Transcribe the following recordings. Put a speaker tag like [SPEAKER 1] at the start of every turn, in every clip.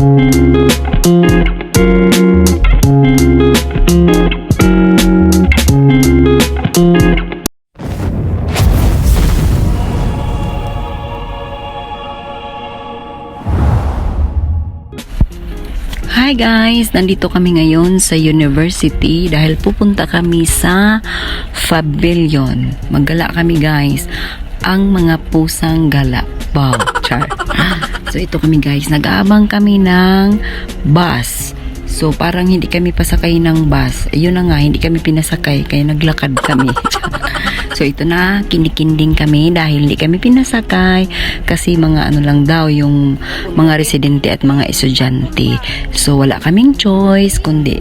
[SPEAKER 1] Hi guys! Nandito kami ngayon sa university dahil pupunta kami sa Pavilion. Maggala kami guys. Ang mga pusang gala. Wow! Char. So ito kami guys. Nag-aabang kami ng bus. So parang hindi kami pasakay ng bus. Ayun na nga, hindi kami pinasakay kaya naglakad kami. so ito na, kinikinding kami dahil hindi kami pinasakay kasi mga ano lang daw yung mga residente at mga estudyante. So wala kaming choice kundi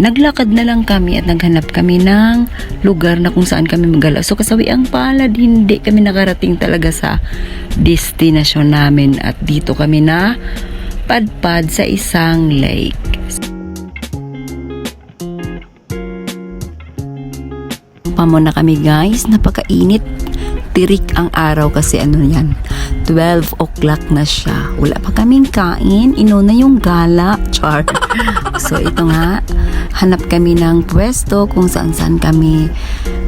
[SPEAKER 1] naglakad na lang kami at naghanap kami ng lugar na kung saan kami magala. So kasawiang palad, hindi kami nakarating talaga sa destinasyon namin at dito kami na padpad sa isang lake. Pa muna kami guys, napakainit. Tirik ang araw kasi ano yan, 12 o'clock na siya. Wala pa kaming kain, inuna yung gala, char. So ito nga, hanap kami ng pwesto kung saan saan kami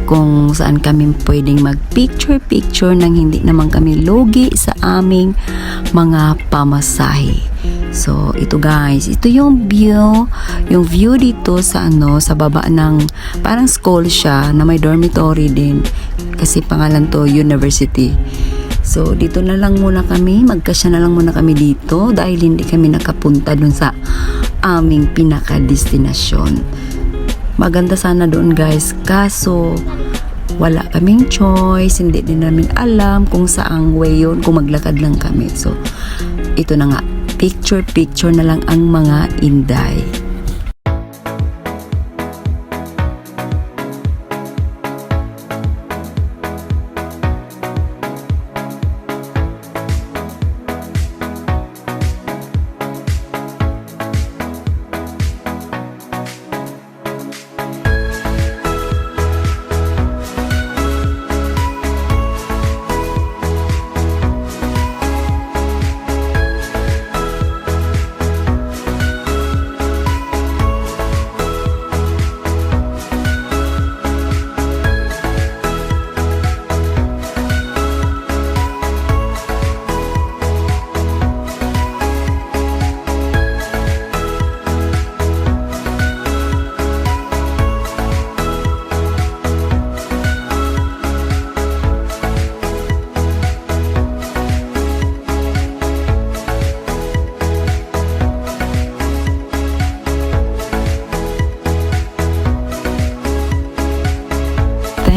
[SPEAKER 1] kung saan kami pwedeng mag picture picture nang hindi naman kami lugi sa aming mga pamasahe. So, ito guys, ito yung view, yung view dito sa ano, sa baba ng parang school siya na may dormitory din kasi pangalan to university. So, dito na lang muna kami, magkasya na lang muna kami dito dahil hindi kami nakapunta dun sa aming pinaka-destinasyon. Maganda sana doon guys, kaso wala kaming choice, hindi din namin alam kung saang way yun, kung maglakad lang kami. So, ito na nga, picture-picture na lang ang mga inday.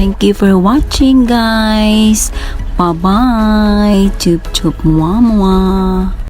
[SPEAKER 1] Thank you for watching guys. Bye-bye. Chup chup mwa mwa.